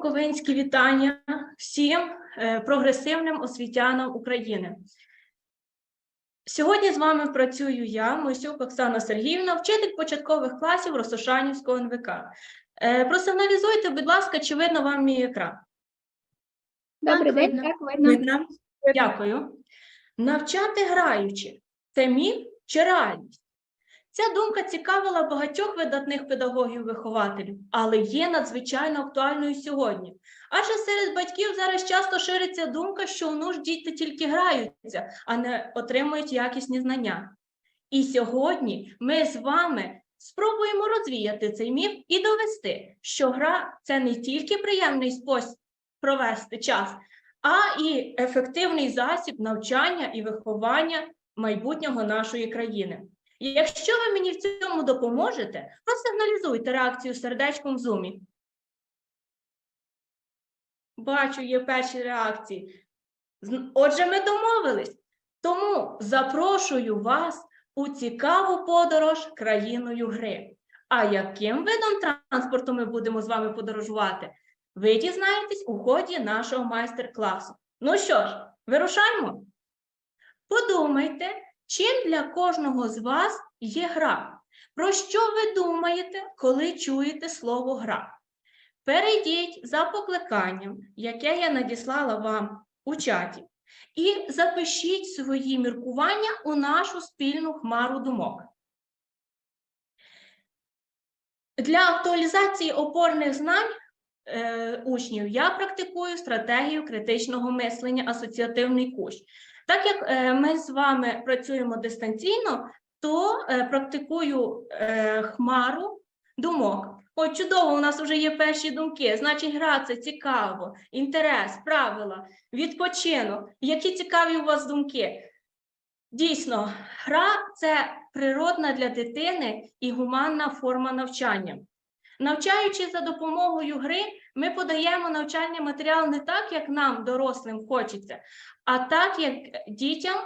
буковинські вітання всім е, прогресивним освітянам України. Сьогодні з вами працюю я, Мойсюк Оксана Сергіївна, вчитель початкових класів Росошанівського НВК. Е, Просигналізуйте, будь ласка, чи видно вам мій екран? Добрий день, так видно. Видно? Дякую. Навчати граючи це міф чи реальність? Ця думка цікавила багатьох видатних педагогів-вихователів, але є надзвичайно актуальною сьогодні. Адже серед батьків зараз часто шириться думка, що у нуж діти тільки граються, а не отримують якісні знання. І сьогодні ми з вами спробуємо розвіяти цей міф і довести, що гра це не тільки приємний спосіб провести час, а і ефективний засіб навчання і виховання майбутнього нашої країни. І якщо ви мені в цьому допоможете, просигналізуйте реакцію сердечком в зумі. Бачу, є перші реакції. Отже, ми домовились. Тому запрошую вас у цікаву подорож країною гри. А яким видом транспорту ми будемо з вами подорожувати? Ви дізнаєтесь у ході нашого майстер-класу. Ну що ж, вирушаємо? Подумайте, чим для кожного з вас є гра. Про що ви думаєте, коли чуєте слово гра? Перейдіть за покликанням, яке я надіслала вам у чаті, і запишіть свої міркування у нашу спільну хмару думок. Для актуалізації опорних знань е, учнів я практикую стратегію критичного мислення асоціативний кущ. Так як е, ми з вами працюємо дистанційно, то е, практикую хмару думок. Ой, чудово, у нас вже є перші думки. Значить, гра це цікаво, інтерес, правила, відпочинок. Які цікаві у вас думки? Дійсно, гра це природна для дитини і гуманна форма навчання. Навчаючись за допомогою гри, ми подаємо навчальний матеріал не так, як нам, дорослим, хочеться, а так, як дітям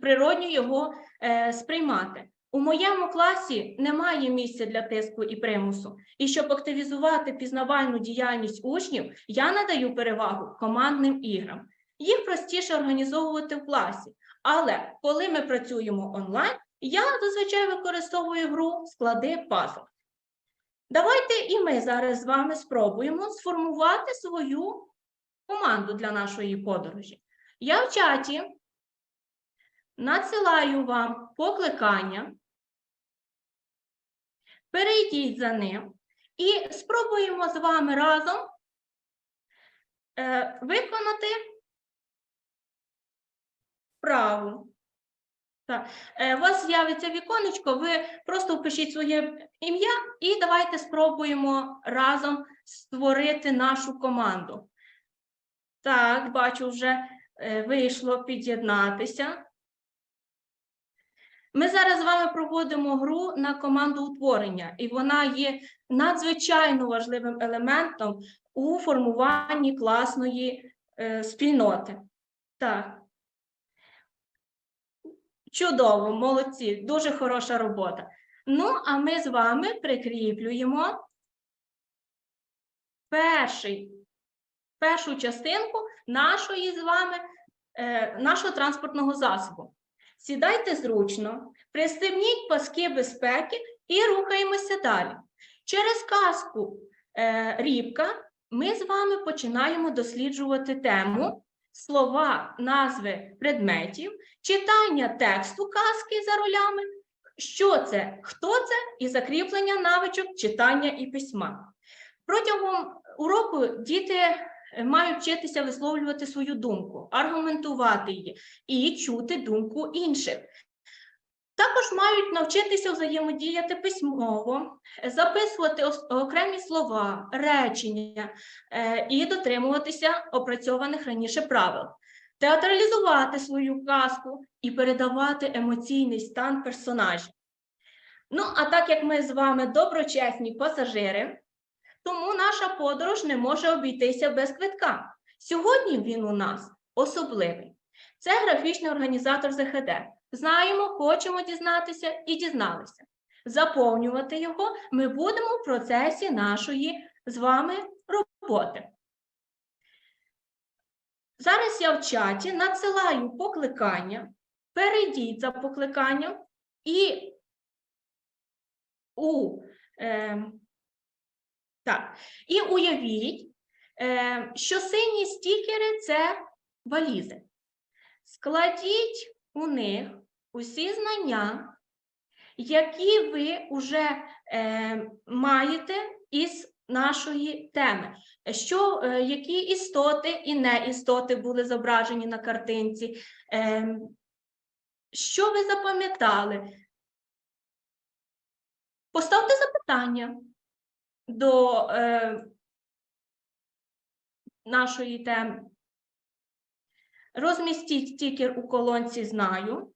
природньо його е, сприймати. У моєму класі немає місця для тиску і примусу. І щоб активізувати пізнавальну діяльність учнів, я надаю перевагу командним іграм. Їх простіше організовувати в класі. Але коли ми працюємо онлайн, я зазвичай використовую гру склади пазл. Давайте і ми зараз з вами спробуємо сформувати свою команду для нашої подорожі. Я в чаті надсилаю вам покликання. Перейдіть за ним і спробуємо з вами разом е, виконати вправу. Так. Е, У вас з'явиться віконечко, ви просто впишіть своє ім'я і давайте спробуємо разом створити нашу команду. Так, бачу, вже е, вийшло під'єднатися. Ми зараз з вами проводимо гру на команду утворення, і вона є надзвичайно важливим елементом у формуванні класної е, спільноти. Так. Чудово, молодці, дуже хороша робота. Ну, а ми з вами прикріплюємо перший, першу частинку нашої з вами, е, нашого транспортного засобу. Сідайте зручно, пристебніть паски безпеки і рухаємося далі. Через казку е, Рібка ми з вами починаємо досліджувати тему слова, назви предметів, читання тексту казки за ролями, що це, хто це, і закріплення навичок читання і письма. Протягом уроку діти е, мають вчитися висловлювати свою думку, аргументувати її і чути думку інших. Також мають навчитися взаємодіяти письмово, записувати окремі слова, речення е, і дотримуватися опрацьованих раніше правил, театралізувати свою казку і передавати емоційний стан персонажів. Ну, а так як ми з вами доброчесні пасажири, тому наша подорож не може обійтися без квитка. Сьогодні він у нас особливий. Це графічний організатор ЗХД. Знаємо, хочемо дізнатися і дізналися. Заповнювати його ми будемо в процесі нашої з вами роботи. Зараз я в чаті надсилаю покликання. Перейдіть за покликанням і у, е, так, і уявіть, е, що сині стікери це валізи. Складіть у них усі знання, які ви вже е, маєте із нашої теми. Що, е, які істоти і неістоти були зображені на картинці? Е, що ви запам'ятали? Поставте запитання до е, нашої теми. Розмістіть стікер у колонці Знаю.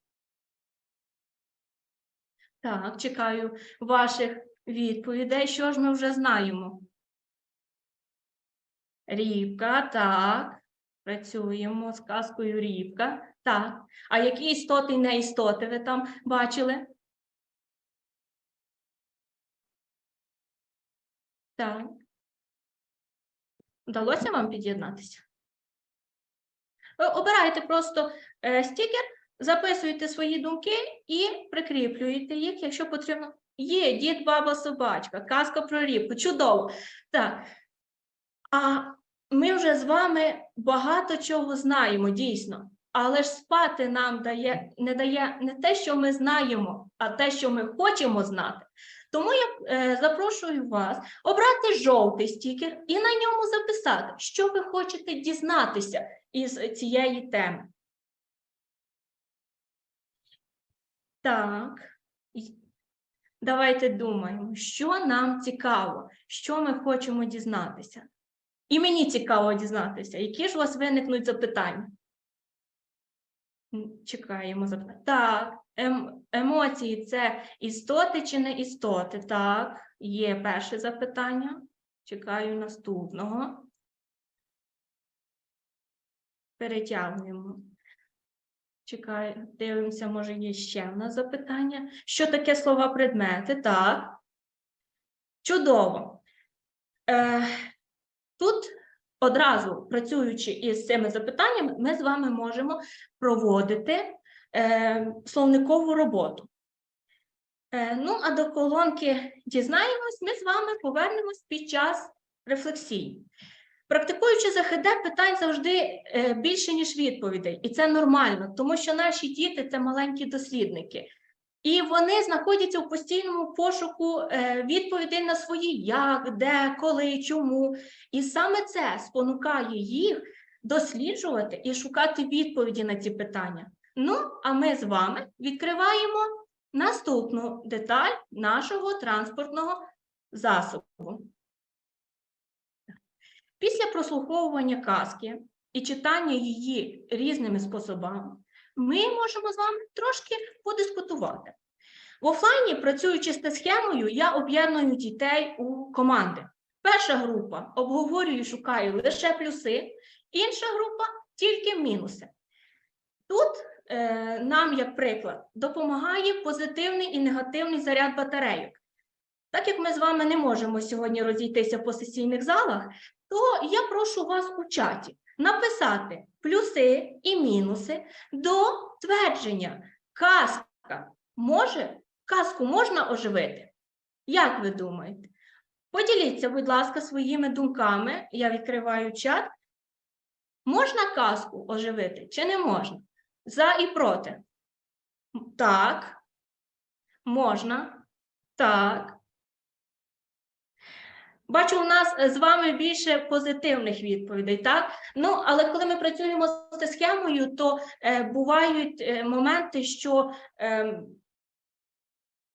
Так, чекаю ваших відповідей. Що ж ми вже знаємо? Рібка, так. Працюємо з казкою Рібка. Так. А які істоти і неістоти ви там бачили? Так. Вдалося вам під'єднатися? Ви обираєте просто е, стікер, записуєте свої думки і прикріплюєте їх, якщо потрібно. Є дід, баба, собачка, казка про рібку. Чудово. Так. А ми вже з вами багато чого знаємо, дійсно. Але ж спати нам дає, не дає не те, що ми знаємо, а те, що ми хочемо знати. Тому я е, запрошую вас обрати жовтий стікер і на ньому записати, що ви хочете дізнатися із цієї теми. Так. Давайте думаємо, що нам цікаво, що ми хочемо дізнатися. І мені цікаво дізнатися, які ж у вас виникнуть запитання. Чекаємо запитання. Так, ем, емоції це істоти чи не істоти? Так, є перше запитання. Чекаю наступного. Перетягуємо. Чекаю, дивимося, може, є ще нас запитання. Що таке слова предмети? Так. Чудово. Е, тут одразу працюючи із цими запитаннями, ми з вами можемо проводити е, словникову роботу. Е, ну, а до колонки дізнаємось, ми з вами повернемось під час рефлексії. Практикуючи ЗХД, питань завжди е, більше, ніж відповідей, і це нормально, тому що наші діти це маленькі дослідники. І вони знаходяться у постійному пошуку е, відповідей на свої як, де, коли, чому. І саме це спонукає їх досліджувати і шукати відповіді на ці питання. Ну, а ми з вами відкриваємо наступну деталь нашого транспортного засобу. Після прослуховування казки і читання її різними способами, ми можемо з вами трошки подискутувати. В офлайні, працюючи з схемою, я об'єдную дітей у команди. Перша група обговорює і шукає лише плюси, інша група тільки мінуси. Тут е, нам, як приклад, допомагає позитивний і негативний заряд батарейок. Так як ми з вами не можемо сьогодні розійтися по сесійних залах, то я прошу вас у чаті написати плюси і мінуси до твердження. Казка може, казку можна оживити? Як ви думаєте? Поділіться, будь ласка, своїми думками. Я відкриваю чат. Можна казку оживити чи не можна? За і проти. Так. Можна. Так. Бачу, у нас е, з вами більше позитивних відповідей, так? Ну, але коли ми працюємо з схемою, то е, бувають е, моменти, що е,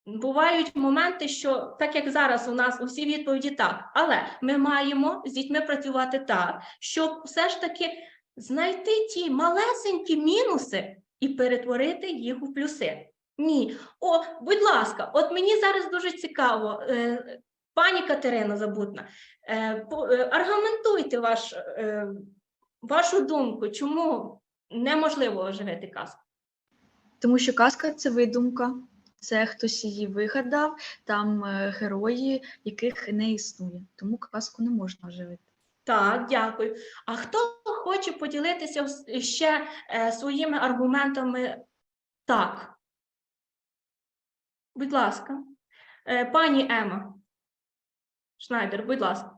бувають моменти, що так як зараз у нас усі відповіді так, але ми маємо з дітьми працювати так, щоб все ж таки знайти ті малесенькі мінуси і перетворити їх у плюси. Ні, о, будь ласка, от мені зараз дуже цікаво. Е, Пані Катерина Забутна, е, е, аргументуйте ваш, е, вашу думку, чому неможливо оживити казку. Тому що казка це видумка, це хтось її вигадав, там герої, яких не існує. Тому казку не можна оживити. Так, дякую. А хто хоче поділитися ще е, своїми аргументами? Так. Будь ласка. Е, пані Ема. Шнайдер, будь ласка.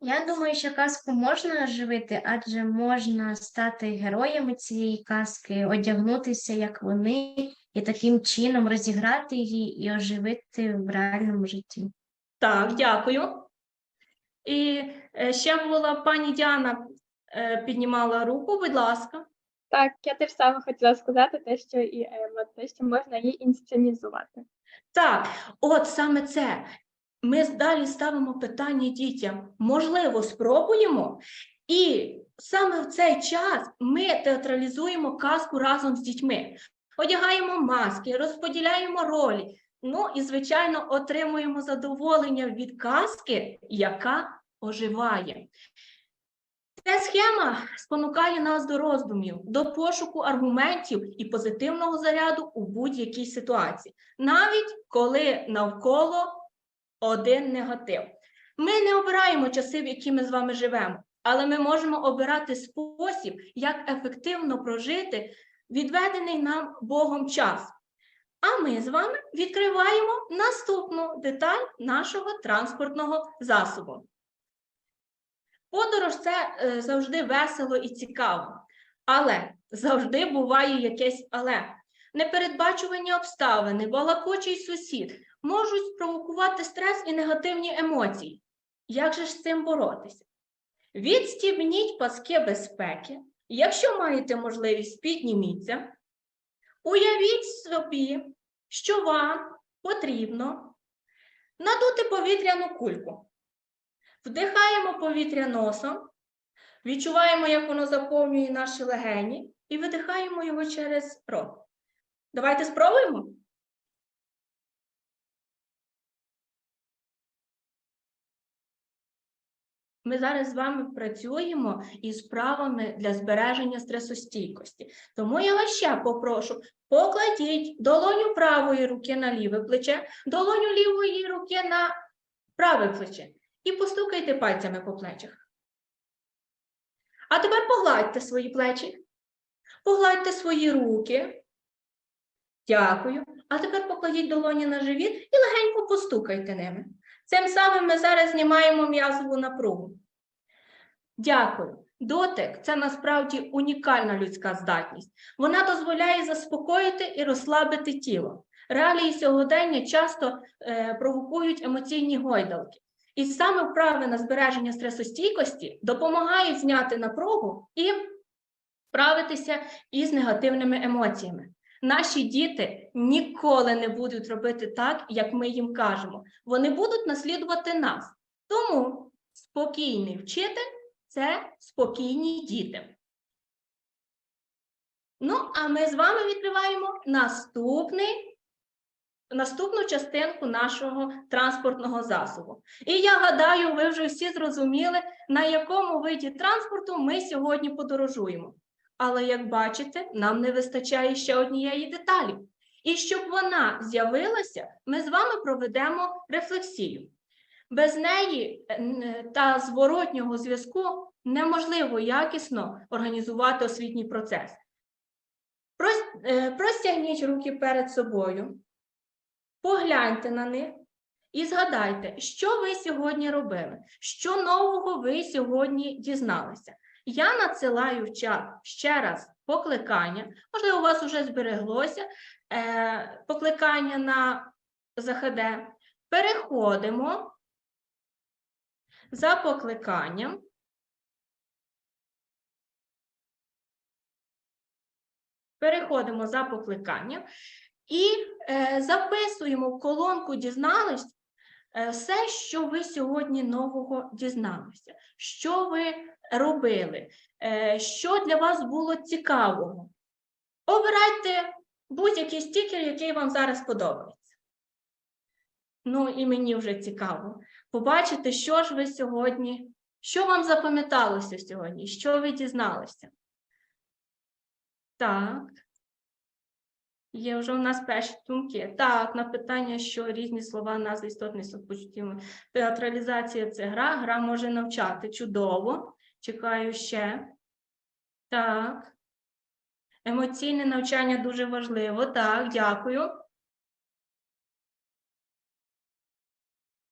Я думаю, що казку можна оживити, адже можна стати героями цієї казки, одягнутися як вони, і таким чином розіграти її і оживити в реальному житті. Так, дякую. І е, ще була пані Діана е, піднімала руку, будь ласка. Так, я теж саме хотіла сказати те, що і Ема, те, що можна її інсценізувати. Так, от саме це. Ми далі ставимо питання дітям. Можливо, спробуємо. І саме в цей час ми театралізуємо казку разом з дітьми. Одягаємо маски, розподіляємо ролі. Ну і, звичайно, отримуємо задоволення від казки, яка оживає. Ця схема спонукає нас до роздумів, до пошуку аргументів і позитивного заряду у будь-якій ситуації навіть коли навколо один негатив. Ми не обираємо часи, в які ми з вами живемо, але ми можемо обирати спосіб, як ефективно прожити відведений нам Богом час. А ми з вами відкриваємо наступну деталь нашого транспортного засобу. Подорож це е, завжди весело і цікаво, але завжди буває якесь але. Непередбачувані обставини, балакучий сусід можуть спровокувати стрес і негативні емоції. Як же ж з цим боротися? Відстібніть паски безпеки. Якщо маєте можливість, підніміться. Уявіть собі, що вам потрібно надути повітряну кульку. Вдихаємо повітря носом, відчуваємо, як воно заповнює наші легені, і видихаємо його через рот. Давайте спробуємо. Ми зараз з вами працюємо із вправами для збереження стресостійкості. Тому я вас ще попрошу, покладіть долоню правої руки на ліве плече, долоню лівої руки на праве плече і постукайте пальцями по плечах. А тепер погладьте свої плечі, погладьте свої руки. Дякую. А тепер покладіть долоні на живіт і легенько постукайте ними. Цим самим ми зараз знімаємо м'язову напругу. Дякую. Дотик це насправді унікальна людська здатність. Вона дозволяє заспокоїти і розслабити тіло. Реалії сьогодення часто е, провокують емоційні гойдалки. І саме вправи на збереження стресостійкості допомагають зняти напругу і справитися із негативними емоціями. Наші діти ніколи не будуть робити так, як ми їм кажемо. Вони будуть наслідувати нас. Тому спокійний вчитель це спокійні діти. Ну, а ми з вами відкриваємо наступний, наступну частинку нашого транспортного засобу. І я гадаю, ви вже всі зрозуміли, на якому виді транспорту ми сьогодні подорожуємо. Але, як бачите, нам не вистачає ще однієї деталі. І щоб вона з'явилася, ми з вами проведемо рефлексію. Без неї е, та зворотнього зв'язку неможливо якісно організувати освітній процес. Е, Простягніть руки перед собою, погляньте на них і згадайте, що ви сьогодні робили, що нового ви сьогодні дізналися. Я надсилаю в чат ще раз покликання. Можливо, у вас вже збереглося е, покликання на ЗХД. Переходимо за покликанням. Переходимо за покликанням і е, записуємо в колонку дізнались е, все, що ви сьогодні нового дізналися, що ви робили, е, що для вас було цікавого. Обирайте будь-який стікер, який вам зараз подобається. Ну і мені вже цікаво побачити, що ж ви сьогодні, що вам запам'яталося сьогодні, що ви дізналися. Так. Є вже у нас перші думки. Так, на питання, що різні слова, назви істотних почуттів. Театралізація це гра, гра може навчати. Чудово. Чекаю ще. Так. Емоційне навчання дуже важливо. Так, дякую.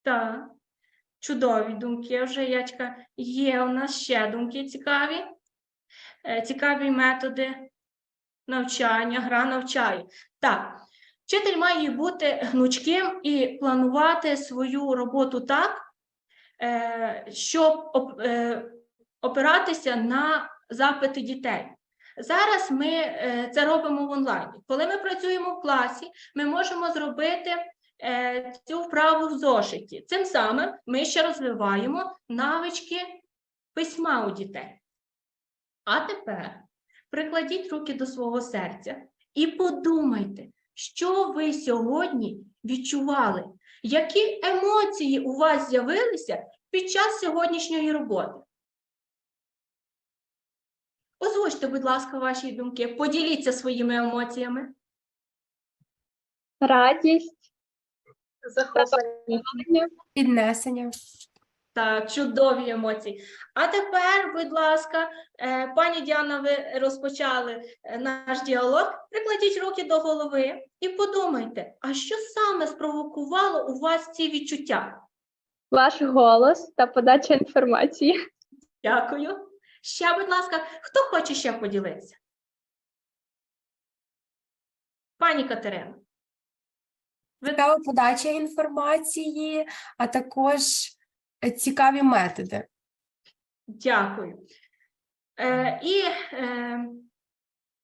Так. Чудові думки вже, Ячка. Є у нас ще думки цікаві. Е, Цікаві методи навчання, гра навчає. Так, вчитель має бути гнучким і планувати свою роботу так, е, щоб е, опиратися на запити дітей. Зараз ми е, це робимо в онлайні. Коли ми працюємо в класі, ми можемо зробити е, цю вправу в зошиті. Цим самим ми ще розвиваємо навички письма у дітей. А тепер прикладіть руки до свого серця і подумайте, що ви сьогодні відчували, які емоції у вас з'явилися під час сьогоднішньої роботи. Озвучте, будь ласка, ваші думки, поділіться своїми емоціями. Радість, захоплення, Піднесення. Так, чудові емоції. А тепер, будь ласка, е, пані Діана, ви розпочали е, наш діалог. Прикладіть руки до голови і подумайте, а що саме спровокувало у вас ці відчуття? ваш голос та подача інформації. Дякую. Ще, будь ласка, хто хоче ще поділитися? Пані Катерина. Цікава подача інформації, а також е, цікаві методи. Дякую. Е, і е,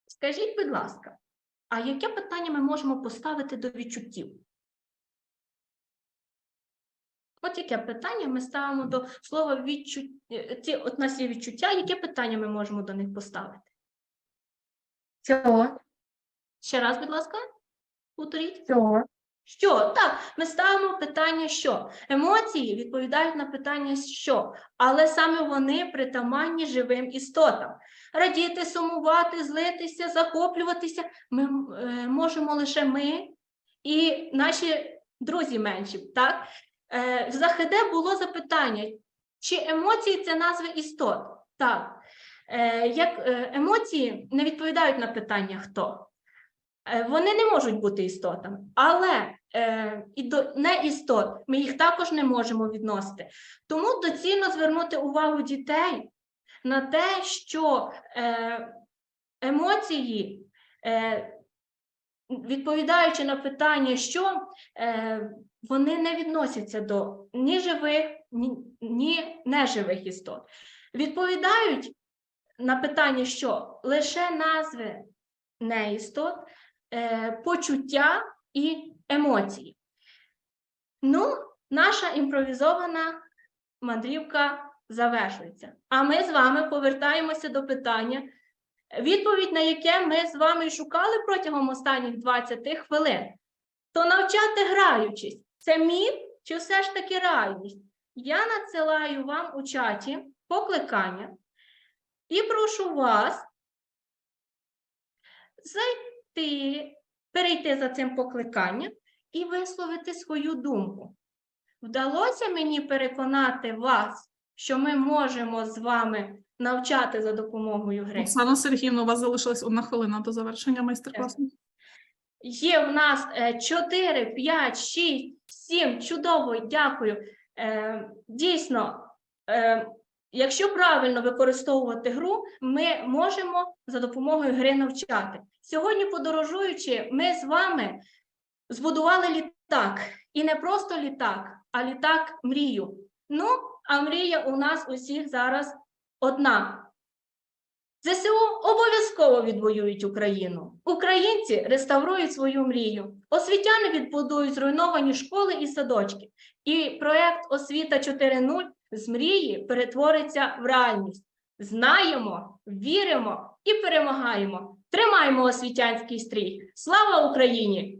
скажіть, будь ласка, а яке питання ми можемо поставити до відчуттів? От яке питання ми ставимо до слова відчуття, ці от нас є відчуття, яке питання ми можемо до них поставити? Що? Ще раз, будь ласка, повторіть. Що? Що? Так, ми ставимо питання що. Емоції відповідають на питання що, але саме вони притаманні живим істотам. Радіти, сумувати, злитися, захоплюватися ми е, можемо лише ми і наші друзі менші. Так? Е, в Захиде було запитання, чи емоції це назви істот? Так. Е, як е, емоції не відповідають на питання хто. Вони не можуть бути істотами, але і до не істот ми їх також не можемо відносити. Тому доцільно звернути увагу дітей на те, що емоції, відповідаючи на питання, що вони не відносяться до ні живих, ні, ні неживих істот. Відповідають на питання, що лише назви неістот, е, почуття і емоції. Ну, наша імпровізована мандрівка завершується. А ми з вами повертаємося до питання, відповідь на яке ми з вами шукали протягом останніх 20 хвилин. То навчати граючись, це міф чи все ж таки реальність? Я надсилаю вам у чаті покликання і прошу вас зайти, перейти за цим покликанням і висловити свою думку. Вдалося мені переконати вас, що ми можемо з вами навчати за допомогою гри. Оксана Сергіївна, у вас залишилась одна хвилина до завершення майстер-класу. Є в нас е, 4, 5, 6, 7. Чудово, дякую. Е, Дійсно, е, якщо правильно використовувати гру, ми можемо за допомогою гри навчати. Сьогодні, подорожуючи, ми з вами збудували літак. І не просто літак, а літак мрію. Ну, а мрія у нас усіх зараз одна. ЗСУ обов'язково відвоюють Україну. Українці реставрують свою мрію. Освітяни відбудують зруйновані школи і садочки. І проект Освіта 4.0 з мрії перетвориться в реальність. Знаємо, віримо і перемагаємо. Тримаємо освітянський стрій. Слава Україні!